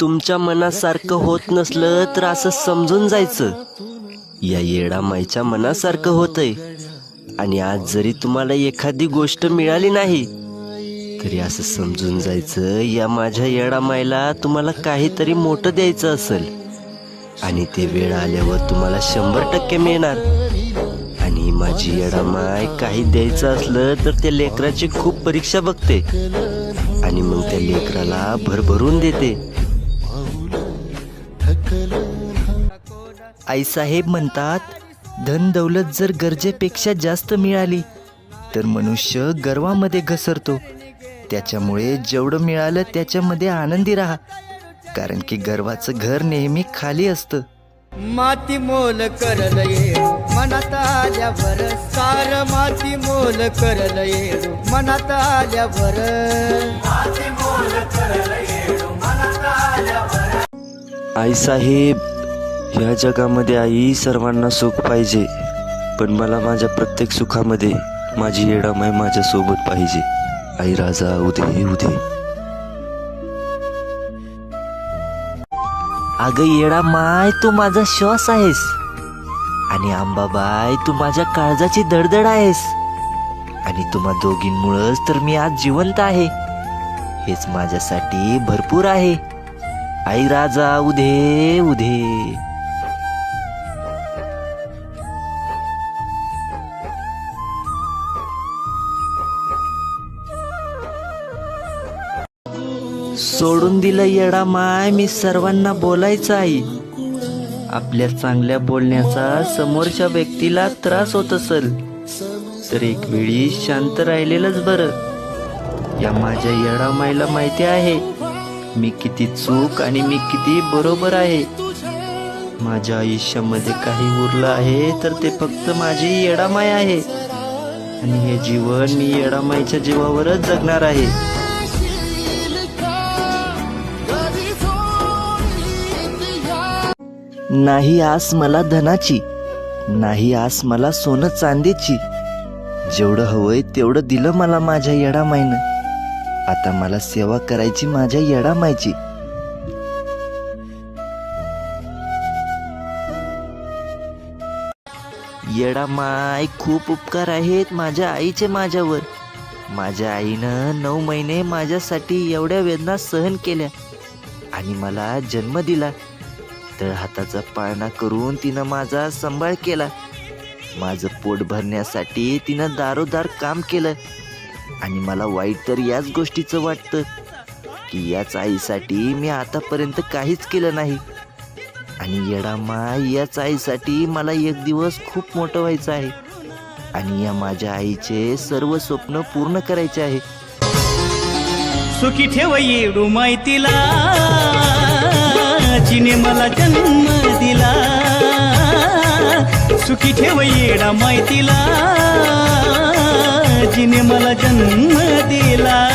तुमच्या मनासारखं होत नसलं तर असं समजून जायचं. या येडा माईच्या मनासारखं होतंय. आणि आज जरी तुम्हाला एखादी गोष्ट मिळाली नाही तरी असं समजून जायचं या माझ्या येडा मायला तुम्हाला काहीतरी मोठं द्यायचं असेल. आणि ते वेळ आल्यावर तुम्हाला शंभर टक्के मिळणार. आणि माझी येडामाय काही द्यायचं असलं तर त्या लेकराची खूप परीक्षा बघते. आणि मग त्या लेकराला भरभरून देते. आईसाहेब म्हणतात धन दौलत जर गरजेपेक्षा जास्त मिळाली तर मनुष्य गर्वामध्ये घसरतो. त्याच्यामुळे जेवढं मिळालं त्याच्यामध्ये आनंदी राहा कारण की गर्वाचं घर नेहमी खाली असतं. माती मोल करल येडू मनात आल्यावर सार माती मोल करल येडू मनात आल्यावर. आईसाहेब ह्या जगामध्ये आई सर्वांना सुख पाहिजे पण मला माझ्या प्रत्येक सुखामध्ये माझी येडामाय माझ्यासोबत पाहिजे. आई राजा उदे उदे. अगं येडा माय तू माझा श्वास आहेस. आणि आंबाबाई तू माझ्या काळजाची दडदड आहेस. आणि तुम्हा दोघींमुळंच तर मी आज जिवंत आहे. हेच माझ्यासाठी भरपूर आहे. आई राजा उधे उधे. सोडून दिलं येडा माय मी सर्वांना बोलायचं आई. आपल्या चांगल्या बोलण्याचा समोरच्या व्यक्तीला त्रास होत असेल तर एक वेळी शांत राहिलेलंच बरं. या माझ्या येडामाईला माहिती आहे मी किती चूक आणि मी किती बरोबर आहे. माझ्या आयुष्यामध्ये काही उरलं आहे तर ते फक्त माझी येडामाय आहे. आणि हे जीवन मी येडामाईच्या जीवावरच जगणार आहे. नाही आस मला धनाची नाही आस मला सोनं चांदीची. जेवढं हवंय तेवढं दिलं मला माझ्या येडामाईनं. आता मला सेवा करायची माझ्या येडामायची येडामाय खूप उपकार आहेत माझ्या आईचे माझ्यावर. माझ्या आईनं नऊ महिने माझ्यासाठी एवढ्या वेदना सहन केल्या आणि मला जन्म दिला. तर हाताचा पाळणा करून तिनं माझा सांभाळ केला. माझं पोट भरण्यासाठी तिनं दारोदार काम केलं. आणि मला वाईट तर याच गोष्टीचं वाटतं. की याच आईसाठी मी आतापर्यंत काहीच केलं नाही. आणि येडामा याच आईसाठी मला एक दिवस खूप मोठं व्हायचं आहे. आणि या माझ्या आईचे सर्व स्वप्न पूर्ण करायचे आहे. सुखी ठेव येडू माहितीला. जिने मला जन्म दिला. सुखी ठेव येडा माहितीला. तिने मला जन्म दिला.